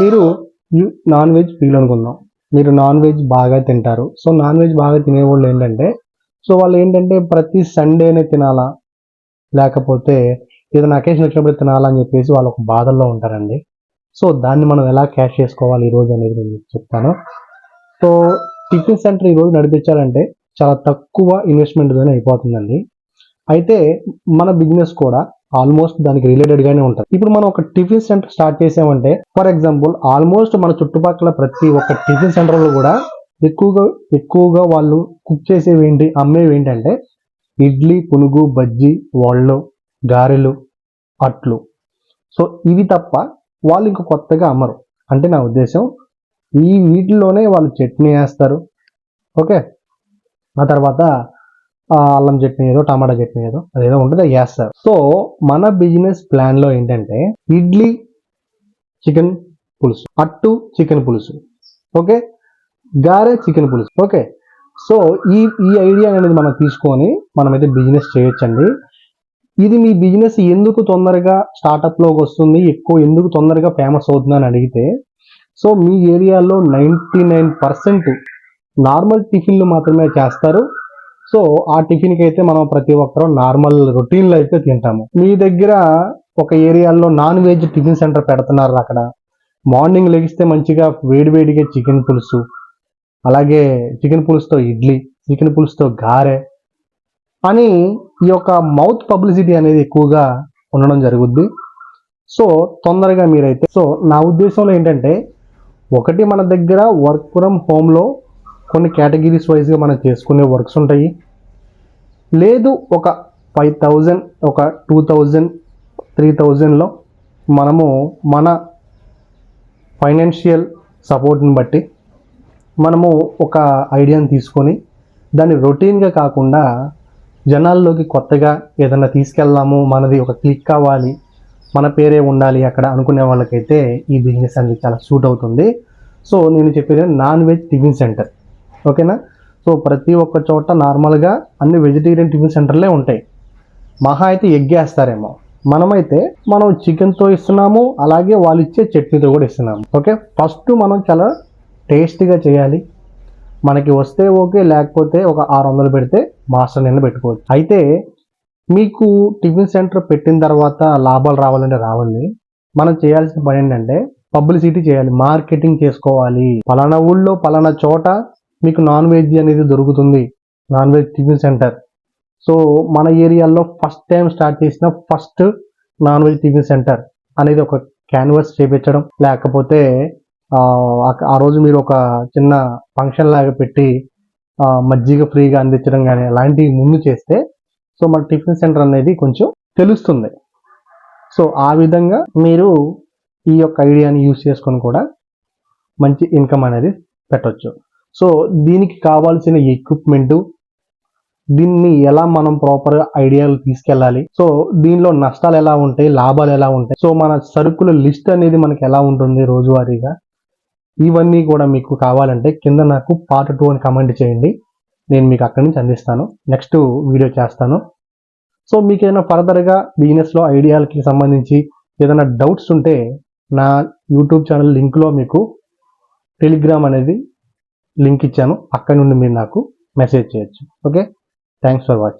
మీరు non veg feel అనుకుందాం మీరు నాన్ వెజ్ బాగా తింటారు. సో నాన్ వెజ్ బాగా తినేవాళ్ళు ఏంటంటే సో వాళ్ళు ఏంటంటే ప్రతి సండేనే తినాలా? లేకపోతే ఏదైనా అకేషన్ వచ్చినప్పుడు తినాలా అని చెప్పేసి వాళ్ళు ఒక బాధల్లో ఉంటారండి. సో దాన్ని మనం ఎలా క్యాష్ చేసుకోవాలి ఈరోజు అనేది నేను చెప్తాను. సో టిఫిన్ సెంటర్ ఈ రోజు నడిపించాలంటే చాలా తక్కువ ఇన్వెస్ట్మెంట్తోనే అయిపోతుందండి. అయితే మన బిజినెస్ కూడా ఆల్మోస్ట్ దానికి రిలేటెడ్ గానే ఉంటుంది. ఇప్పుడు మనం ఒక టిఫిన్ సెంటర్ స్టార్ట్ చేసామంటే ఫర్ ఎగ్జాంపుల్ ఆల్మోస్ట్ మన చుట్టుపక్కల ప్రతి ఒక్క టిఫిన్ సెంటర్లో కూడా ఎక్కువగా ఎక్కువగా వాళ్ళు కుక్ చేసేవి ఏంటి అమ్మేవి ఏంటంటే ఇడ్లీ పునుగు బజ్జీ వళ్ళు గారెలు అట్లు. సో ఇవి తప్ప వాళ్ళు ఇంకా కొత్తగా అమ్మరు. అంటే నా ఉద్దేశం ఈ వీటిలోనే వాళ్ళు చట్నీ వేస్తారు. ఓకే? ఆ తర్వాత అల్లం చట్నీ ఏదో టమాటా చట్నీ ఏదో అదేదో ఉంటుంది అది వేస్తారు సో మన బిజినెస్ ప్లాన్లో ఏంటంటే ఇడ్లీ చికెన్ పులుసు అట్టు చికెన్ పులుసు ఓకే? గారె చికెన్ పులుసు ఓకే? సో ఈ ఈ ఐడియా అనేది మనం తీసుకొని మనమైతే బిజినెస్ చేయొచ్చండి. ఇది మీ బిజినెస్ ఎందుకు తొందరగా స్టార్టప్లోకి వస్తుంది ఎక్కువ ఎందుకు తొందరగా ఫేమస్ అవుతుందని అడిగితే సో మీ ఏరియాలో నైంటీ నైన్ పర్సెంట్ నార్మల్ టిఫిన్లు మాత్రమే చేస్తారు. సో ఆ టిఫిన్కి అయితే మనం ప్రతి ఒక్కరూ నార్మల్ రొటీన్లో అయితే తింటాము. మీ దగ్గర ఒక ఏరియాలో నాన్ వెజ్ టిఫిన్ సెంటర్ పెడుతున్నారు అక్కడ. మార్నింగ్ లెగిస్తే మంచిగా వేడివేడిగా చికెన్ పులుసు అలాగే చికెన్ పులుసుతో ఇడ్లీ చికెన్ పులుసుతో గారె అని ఈ యొక్క మౌత్ పబ్లిసిటీ అనేది ఎక్కువగా ఉండడం జరుగుద్ది. సో తొందరగా మీరైతే సో నా ఉద్దేశంలో ఏంటంటే ఒకటి మన దగ్గర వర్క్ ఫ్రమ్ హోమ్లో కొన్ని కేటగిరీస్ వైజ్గా మనం చేసుకునే వర్క్స్ ఉంటాయి. లేదు ఒక ఫైవ్ థౌజండ్ ఒక టూ థౌజండ్ త్రీ థౌజండ్లో మనము మన ఫైనాన్షియల్ సపోర్ట్ని బట్టి మనము ఒక ఐడియాని తీసుకొని దాన్ని రొటీన్గా కాకుండా జనాల్లోకి కొత్తగా ఏదైనా తీసుకెళ్దాము మనది ఒక క్లిక్ కావాలి మన పేరే ఉండాలి అక్కడ అనుకునే వాళ్ళకైతే ఈ బిజినెస్ అనేది చాలా సూట్ అవుతుంది. సో నేను చెప్పేది నాన్ వెజ్ టిఫిన్ సెంటర్ ఓకేనా? సో ప్రతి ఒక్క చోట నార్మల్గా అన్ని వెజిటేరియన్ టిఫిన్ సెంటర్లే ఉంటాయి. మహా అయితే ఎగ్ వేస్తారేమో మనమైతే మనం చికెన్తో ఇస్తున్నాము అలాగే వాళ్ళు ఇచ్చే చట్నీతో కూడా ఇస్తున్నాము. ఓకే? ఫస్ట్ మనం చాలా టేస్టీగా చేయాలి. మనకి వస్తే ఓకే లేకపోతే ఒక ఆరు వందలు పెడితే మాస్టర్ నిన్న పెట్టుకోవచ్చు. అయితే మీకు టిఫిన్ సెంటర్ పెట్టిన తర్వాత లాభాలు రావాలంటే రావాలి. మనం చేయాల్సిన పని ఏంటంటే పబ్లిసిటీ చేయాలి మార్కెటింగ్ చేసుకోవాలి. పలానా ఊళ్ళో పలానా చోట మీకు నాన్ వెజ్ అనేది దొరుకుతుంది. Non veg tiffin centre. So మన ఏరియాలో ఫస్ట్ టైం స్టార్ట్ చేసిన first non veg tiffin centre అనేది ఒక క్యాన్వాస్ చేపించడం. లేకపోతే ఆ, రోజు మీరు ఒక చిన్న ఫంక్షన్ లాగా పెట్టి మజ్జిగ ఫ్రీగా అందించడం కానీ అలాంటివి ముందు చేస్తే సో మన టిఫిన్ సెంటర్ అనేది కొంచెం తెలుస్తుంది. సో ఆ విధంగా మీరు ఈ యొక్క ఐడియాని యూస్ చేసుకొని కూడా మంచి ఇన్కమ్ అనేది పెట్టవచ్చు సో దీనికి కావాల్సిన ఎక్విప్మెంట్ దీన్ని ఎలా మనం ప్రాపర్ ఐడియాలు తీసుకెళ్ళాలి? సో దీనిలో నష్టాలు ఎలా ఉంటాయి? లాభాలు ఎలా ఉంటాయి? సో మన సరుకుల లిస్ట్ అనేది మనకి ఎలా ఉంటుంది రోజువారీగా? ఇవన్నీ కూడా మీకు కావాలంటే కింద నాకు పార్ట్ టూ అని కమెంట్ చేయండి. నేను మీకు అక్కడి నుంచి అందిస్తాను. నెక్స్ట్ వీడియో చేస్తాను. సో మీకు ఏదైనా ఫర్దర్గా బిజినెస్లో ఐడియాలకి సంబంధించి ఏదైనా డౌట్స్ ఉంటే నా యూట్యూబ్ ఛానల్ లింక్లో మీకు టెలిగ్రామ్ అనేది లింక్ ఇచ్చాను. అక్కడ నుండి మీరు నాకు మెసేజ్ చేయొచ్చు. ఓకే? Thanks for watching.